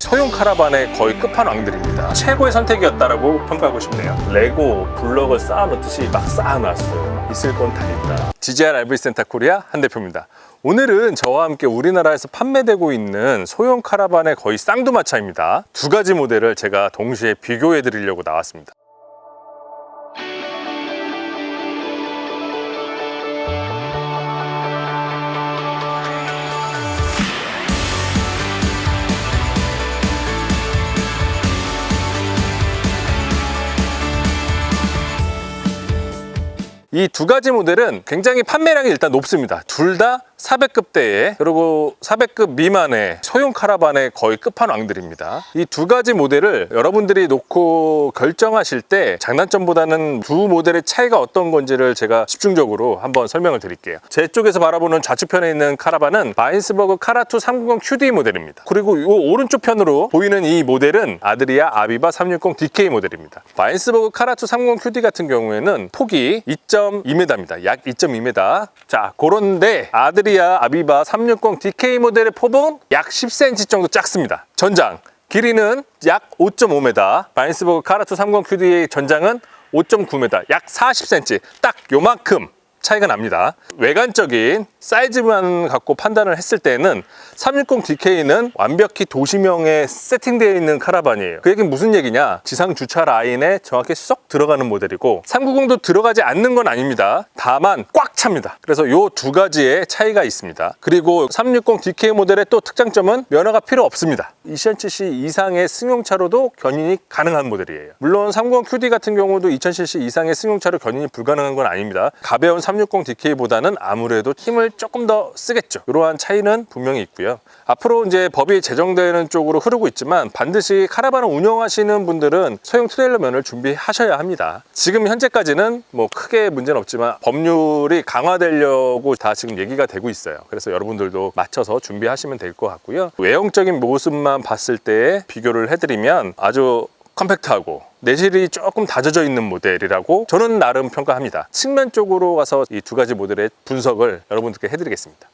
소형 카라반의 거의 끝판왕들입니다. 최고의 선택이었다라고 평가하고 싶네요. 레고 블럭을 쌓아놓듯이 막 쌓아놨어요. 있을 건 다 있다. GGR RV 센터 코리아 한 대표입니다. 오늘은 저와 함께 우리나라에서 판매되고 있는 소형 카라반의 거의 쌍두마차입니다. 두 가지 모델을 제가 동시에 비교해 드리려고 나왔습니다. 이 두 가지 모델은 굉장히 판매량이 일단 높습니다. 둘 다 400급대에 그리고 400급 미만의 소형 카라반의 거의 끝판왕들입니다. 이 두 가지 모델을 여러분들이 놓고 결정하실 때 장단점보다는 두 모델의 차이가 어떤 건지를 제가 집중적으로 한번 설명을 드릴게요. 제 쪽에서 바라보는 좌측편에 있는 카라반은 바인스버그 카라투 390 QD 모델입니다. 그리고 이 오른쪽 편으로 보이는 이 모델은 아드리아 아비바 360 DK 모델입니다. 바인스버그 카라투 390 QD 같은 경우에는 폭이 2.2m입니다. 약 2.2m. 자, 그런데 아드리 아 아비바 360 DK 모델의 폭은 약 10cm 정도 작습니다. 전장. 길이는 약 5.5m. 바인스버그 카라투 30 QD의 전장은 5.9m. 약 40cm. 딱 요만큼 차이가 납니다. 외관적인 사이즈만 갖고 판단을 했을 때는 360DK는 완벽히 도시명에 세팅되어 있는 카라반이에요. 그 얘기는 무슨 얘기냐? 지상 주차 라인에 정확히 쏙 들어가는 모델이고 390도 들어가지 않는 건 아닙니다. 다만 꽉 찹니다. 그래서 요두 가지의 차이가 있습니다. 그리고 360DK 모델의 또 특장점은 면허가 필요 없습니다. 2000cc 이상의 승용차로도 견인이 가능한 모델이에요. 물론 390QD 같은 경우도 2000cc 이상의 승용차로 견인이 불가능한 건 아닙니다. 가벼운 360DK보다는 아무래도 힘을 조금 더 쓰겠죠. 이러한 차이는 분명히 있고요. 앞으로 이제 법이 제정되는 쪽으로 흐르고 있지만 반드시 카라반을 운영하시는 분들은 소형 트레일러 면을 준비하셔야 합니다. 지금 현재까지는 뭐 크게 문제는 없지만 법률이 강화되려고 다 지금 얘기가 되고 있어요. 그래서 여러분들도 맞춰서 준비하시면 될 것 같고요. 외형적인 모습만 봤을 때 비교를 해드리면 아주 컴팩트하고 내실이 조금 다져져 있는 모델이라고 저는 나름 평가합니다. 측면 쪽으로 가서 이 두 가지 모델의 분석을 여러분들께 해드리겠습니다.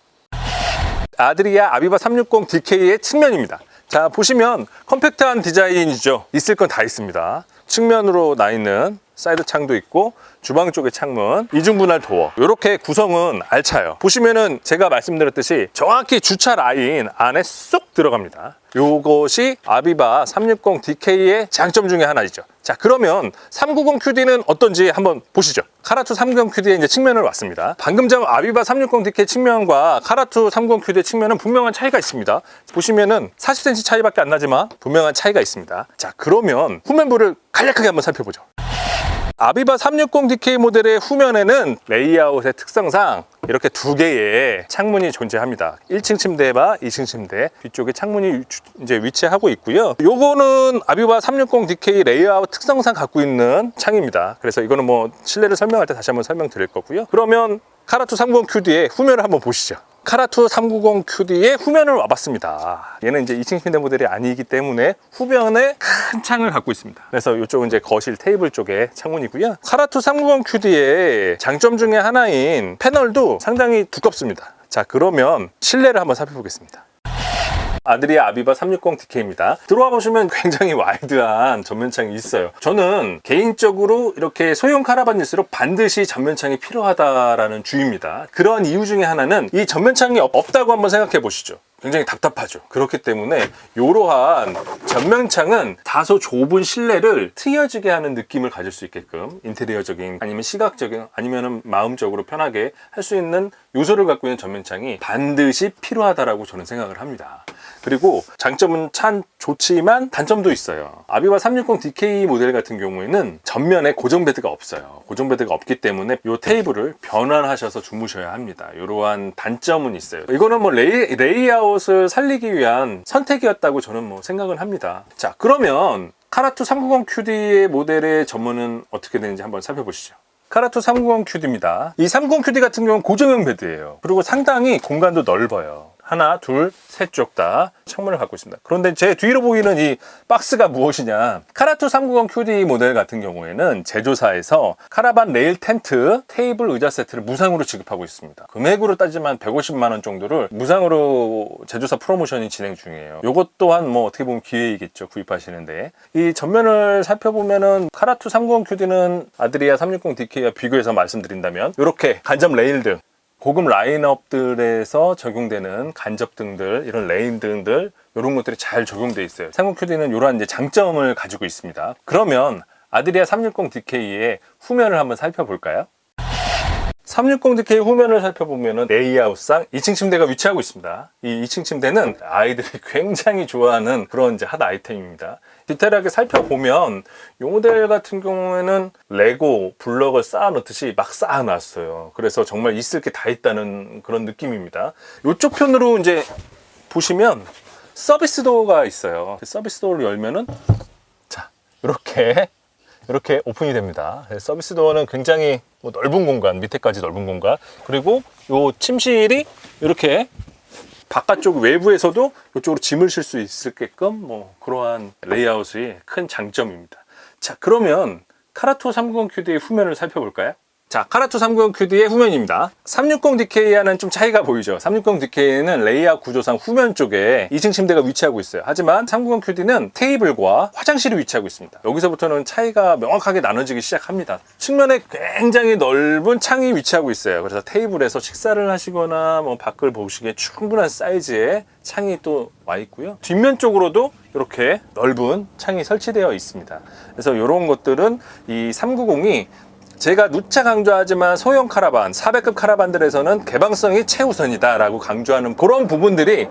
아드리아 아비바 360 DK의 측면입니다. 자 보시면 컴팩트한 디자인이죠. 있을 건 다 있습니다. 측면으로 나 있는 사이드 창도 있고 주방 쪽의 창문, 이중분할 도어 이렇게 구성은 알차요. 보시면은 제가 말씀드렸듯이 정확히 주차 라인 안에 쏙 들어갑니다. 요것이 아비바 360 DK의 장점 중에 하나이죠. 자, 그러면 390 QD는 어떤지 한번 보시죠. 카라투 390 QD의 이제 측면을 왔습니다. 방금 전 아비바 360 DK 측면과 카라투 390 QD의 측면은 분명한 차이가 있습니다. 보시면은 40cm 차이밖에 안 나지만 분명한 차이가 있습니다. 자, 그러면 후면부를 간략하게 한번 살펴보죠. 아비바 360DK 모델의 후면에는 레이아웃의 특성상 이렇게 두 개의 창문이 존재합니다. 1층 침대와 2층 침대 뒤쪽에 창문이 위- 이제 위치하고 있고요. 요거는 아비바 360DK 레이아웃 특성상 갖고 있는 창입니다. 그래서 이거는 뭐 실내를 설명할 때 다시 한번 설명드릴 거고요. 그러면 카라투 390 QD의 후면을 한번 보시죠. 카라투 390 QD의 후면을 와봤습니다. 얘는 이제 2층 침대 모델이 아니기 때문에 후면에 큰 창을 갖고 있습니다. 그래서 이쪽은 이제 거실 테이블 쪽에 창문이고요. 카라투 390 QD의 장점 중에 하나인 패널도 상당히 두껍습니다. 자, 그러면 실내를 한번 살펴보겠습니다. 아드리아 아비바 360DK입니다. 들어와 보시면 굉장히 와이드한 전면창이 있어요. 저는 개인적으로 이렇게 소형 카라반일수록 반드시 전면창이 필요하다라는 주의입니다. 그런 이유 중에 하나는 이 전면창이 없- 없다고 한번 생각해 보시죠. 굉장히 답답하죠. 그렇기 때문에 이러한 전면창은 다소 좁은 실내를 트여지게 하는 느낌을 가질 수 있게끔 인테리어적인 아니면 시각적인 아니면 마음적으로 편하게 할 수 있는 요소를 갖고 있는 전면창이 반드시 필요하다라고 저는 생각을 합니다. 그리고 장점은 참 좋지만 단점도 있어요. 아비바 360 DK 모델 같은 경우에는 전면에 고정 베드가 없어요. 고정 베드가 없기 때문에 이 테이블을 변환하셔서 주무셔야 합니다. 이러한 단점은 있어요. 이거는 뭐 레이, 레이아웃 을 살리기 위한 선택이었다고 저는 뭐 생각을 합니다. 자, 그러면 카라투 390 QD의 모델의 전문은 어떻게 되는지 한번 살펴보시죠. 카라투 390 QD입니다. 이 390 QD 같은 경우는 고정형 베드예요. 그리고 상당히 공간도 넓어요. 하나, 둘, 셋 쪽 다 창문을 갖고 있습니다. 그런데 제 뒤로 보이는 이 박스가 무엇이냐? 카라투 390 QD 모델 같은 경우에는 제조사에서 카라반 레일 텐트, 테이블 의자 세트를 무상으로 지급하고 있습니다. 금액으로 따지면 150만 원 정도를 무상으로 제조사 프로모션이 진행 중이에요. 이것 또한 뭐 어떻게 보면 기회이겠죠. 구입하시는데. 이 전면을 살펴보면은 카라투 390 QD는 아드리아 360 DK와 비교해서 말씀드린다면 이렇게 간접 레일 등 고급 라인업들에서 적용되는 간접 등들, 이런 레인 등들 이런 것들이 잘 적용돼 있어요. 30QD는 이러한 이제 장점을 가지고 있습니다. 그러면 아드리아 360DK의 후면을 한번 살펴볼까요? 360DK 후면을 살펴보면 레이아웃상 2층 침대가 위치하고 있습니다. 이 2층 침대는 아이들이 굉장히 좋아하는 그런 이제 핫 아이템입니다. 디테일하게 살펴보면 이 모델 같은 경우에는 레고 블럭을 쌓아 놓듯이 막 쌓아 놨어요. 그래서 정말 있을 게 다 있다는 그런 느낌입니다. 이쪽 편으로 이제 보시면 서비스 도어가 있어요. 서비스 도어를 열면은 자 이렇게 이렇게 오픈이 됩니다. 네, 서비스 도어는 굉장히 뭐 넓은 공간, 밑에까지 넓은 공간. 그리고 요 침실이 이렇게 바깥쪽 외부에서도 이쪽으로 짐을 실 수 있게끔 뭐 그러한 레이아웃이 큰 장점입니다. 자, 그러면 카라토 390QD의 후면을 살펴볼까요? 자, 카라투 390QD의 후면입니다. 360DK와는 좀 차이가 보이죠. 360DK는 레이아웃 구조상 후면 쪽에 2층 침대가 위치하고 있어요. 하지만 390QD는 테이블과 화장실이 위치하고 있습니다. 여기서부터는 차이가 명확하게 나눠지기 시작합니다. 측면에 굉장히 넓은 창이 위치하고 있어요. 그래서 테이블에서 식사를 하시거나 뭐 밖을 보시기에 충분한 사이즈의 창이 또 와 있고요. 뒷면 쪽으로도 이렇게 넓은 창이 설치되어 있습니다. 그래서 이런 것들은 이 390이 제가 누차 강조하지만 소형 카라반, 400급 카라반들에서는 개방성이 최우선이다라고 강조하는 그런 부분들이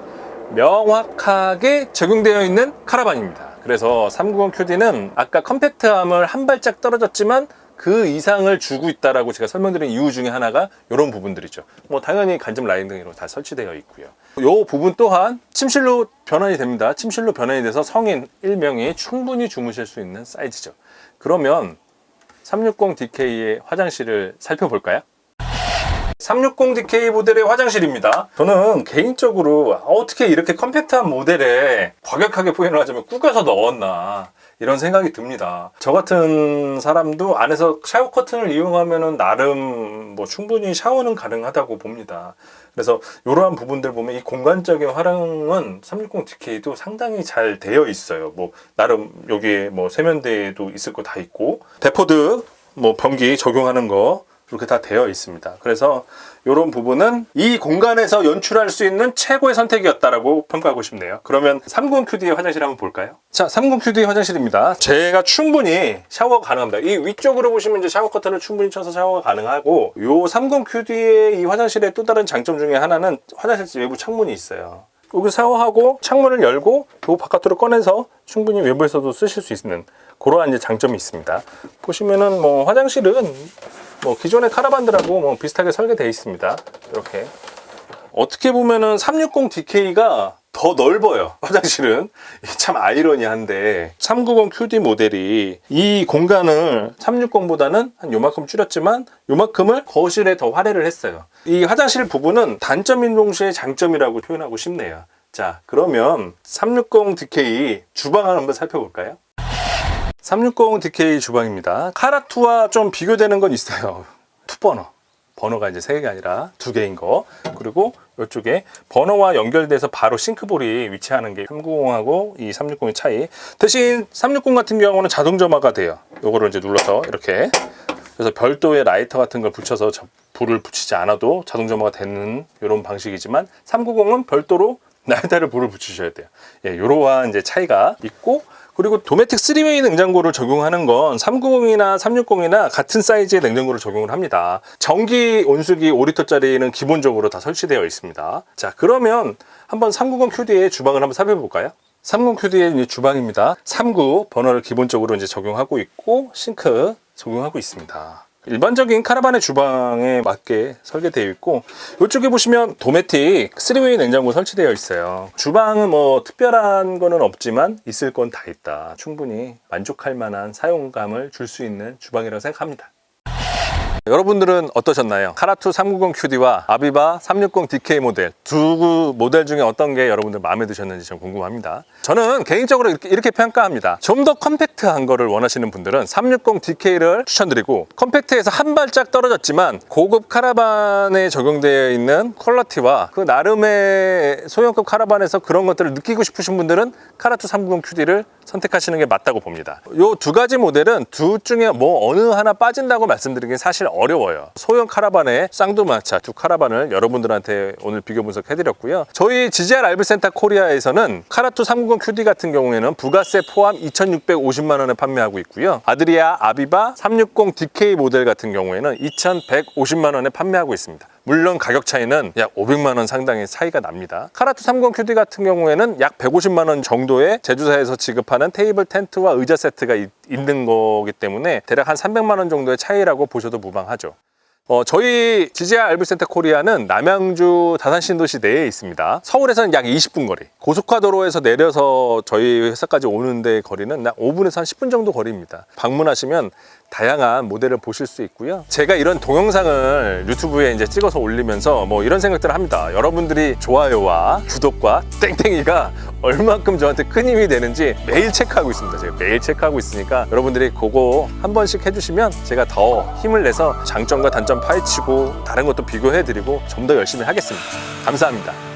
명확하게 적용되어 있는 카라반입니다. 그래서 390QD는 아까 컴팩트함을 한 발짝 떨어졌지만 그 이상을 주고 있다라고 제가 설명드린 이유 중에 하나가 이런 부분들이죠. 뭐 당연히 간접 라인 등으로 다 설치되어 있고요. 이 부분 또한 침실로 변환이 됩니다. 침실로 변환이 돼서 성인 1명이 충분히 주무실 수 있는 사이즈죠. 그러면 360DK의 화장실을 살펴볼까요? 360DK 모델의 화장실입니다. 저는 개인적으로 어떻게 이렇게 컴팩트한 모델에 과격하게 표현을 하자면 꾸겨서 넣었나 이런 생각이 듭니다. 저 같은 사람도 안에서 샤워 커튼을 이용하면 나름 뭐 충분히 샤워는 가능하다고 봅니다. 그래서 이러한 부분들 보면 이 공간적인 활용은 360DK도 상당히 잘 되어 있어요. 뭐 나름 여기에 뭐 세면대도 있을 거 다 있고 데포드 뭐 변기 적용하는 거 이렇게 다 되어 있습니다. 그래서 이런 부분은 이 공간에서 연출할 수 있는 최고의 선택이었다라고 평가하고 싶네요. 그러면 30QD의 화장실 한번 볼까요? 자, 30QD의 화장실입니다. 제가 충분히 샤워가 가능합니다. 이 위쪽으로 보시면 이제 샤워 커튼을 충분히 쳐서 샤워가 가능하고 요 30QD의 이 화장실의 또 다른 장점 중에 하나는 화장실 외부 창문이 있어요. 여기 샤워하고 창문을 열고 요 바깥으로 꺼내서 충분히 외부에서도 쓰실 수 있는 그러한 이제 장점이 있습니다. 보시면은 뭐 화장실은 뭐 기존의 카라반들하고 뭐 비슷하게 설계되어 있습니다. 이렇게 어떻게 보면은 360DK가 더 넓어요. 화장실은 참 아이러니한데 390QD 모델이 이 공간을 360보다는 한 요만큼 줄였지만 요만큼을 거실에 더 할애를 했어요. 이 화장실 부분은 단점인 동시에 장점이라고 표현하고 싶네요. 자, 그러면 360DK 주방을 한번 살펴볼까요? 360DK 주방입니다. 카라투와 좀 비교되는 건 있어요. 투버너. 버너가 이제 세 개가 아니라 두 개인 거. 그리고 이쪽에 버너와 연결돼서 바로 싱크볼이 위치하는 게 390하고 이 360의 차이. 대신 360 같은 경우는 자동 점화가 돼요. 요거를 이제 눌러서 이렇게. 그래서 별도의 라이터 같은 걸 붙여서 저- 불을 붙이지 않아도 자동 점화가 되는 이런 방식이지만 390은 별도로 라이터를 불을 붙이셔야 돼요. 예, 이러한 이제 차이가 있고 그리고 도메틱 3웨이 냉장고를 적용하는 건 390이나 360이나 같은 사이즈의 냉장고를 적용을 합니다. 전기 온수기 5리터짜리는 기본적으로 다 설치되어 있습니다. 자, 그러면 한번 390QD의 주방을 한번 살펴볼까요? 30QD의 주방입니다. 39 버너를 기본적으로 이제 적용하고 있고 싱크 적용하고 있습니다. 일반적인 카라반의 주방에 맞게 설계되어 있고 이쪽에 보시면 도메틱 3웨이 냉장고 설치되어 있어요. 주방은 뭐 특별한 거는 없지만 있을 건 다 있다. 충분히 만족할 만한 사용감을 줄 수 있는 주방이라고 생각합니다 여러분들은 어떠셨나요? 카라투 390QD와 아비바 360DK 모델 두 모델 중에 어떤 게 여러분들 마음에 드셨는지 좀 궁금합니다. 저는 개인적으로 이렇게, 이렇게 평가합니다. 좀 더 컴팩트한 거를 원하시는 분들은 360DK를 추천드리고 컴팩트에서 한 발짝 떨어졌지만 고급 카라반에 적용되어 있는 퀄러티와 그 나름의 소형급 카라반에서 그런 것들을 느끼고 싶으신 분들은 카라투 390QD를 선택하시는 게 맞다고 봅니다. 요두 가지 모델은 둘 중에 뭐 어느 하나 빠진다고 말씀드리긴 사실 어려워요. 소형 카라반의 쌍두마차 두 카라반을 여러분들한테 오늘 비교 분석해드렸고요. 저희 GGR 알비센터 코리아에서는 카라투 390QD 같은 경우에는 부가세 포함 2,650만 원에 판매하고 있고요. 아드리아 아비바 360DK 모델 같은 경우에는 2,150만 원에 판매하고 있습니다. 물론 가격 차이는 약 500만 원 상당의 차이가 납니다. 카라투 30QD 같은 경우에는 약 150만 원 정도의 제조사에서 지급하는 테이블 텐트와 의자 세트가 이- 있는 거기 때문에 대략 한 300만 원 정도의 차이라고 보셔도 무방하죠. 어, 저희 GGR 알비센터 코리아는 남양주 다산 신도시 내에 있습니다. 서울에서는 약 20분 거리. 고속화도로에서 내려서 저희 회사까지 오는데 거리는 약 5분에서 한 10분 정도 거리입니다. 방문하시면 다양한 모델을 보실 수 있고요. 제가 이런 동영상을 유튜브에 이제 찍어서 올리면서 뭐 이런 생각들을 합니다. 여러분들이 좋아요와 구독과 땡땡이가 얼만큼 저한테 큰 힘이 되는지 매일 체크하고 있습니다. 제가 매일 체크하고 있으니까 여러분들이 그거 한 번씩 해주시면 제가 더 힘을 내서 장점과 단점 파헤치고 다른 것도 비교해드리고 좀 더 열심히 하겠습니다. 감사합니다.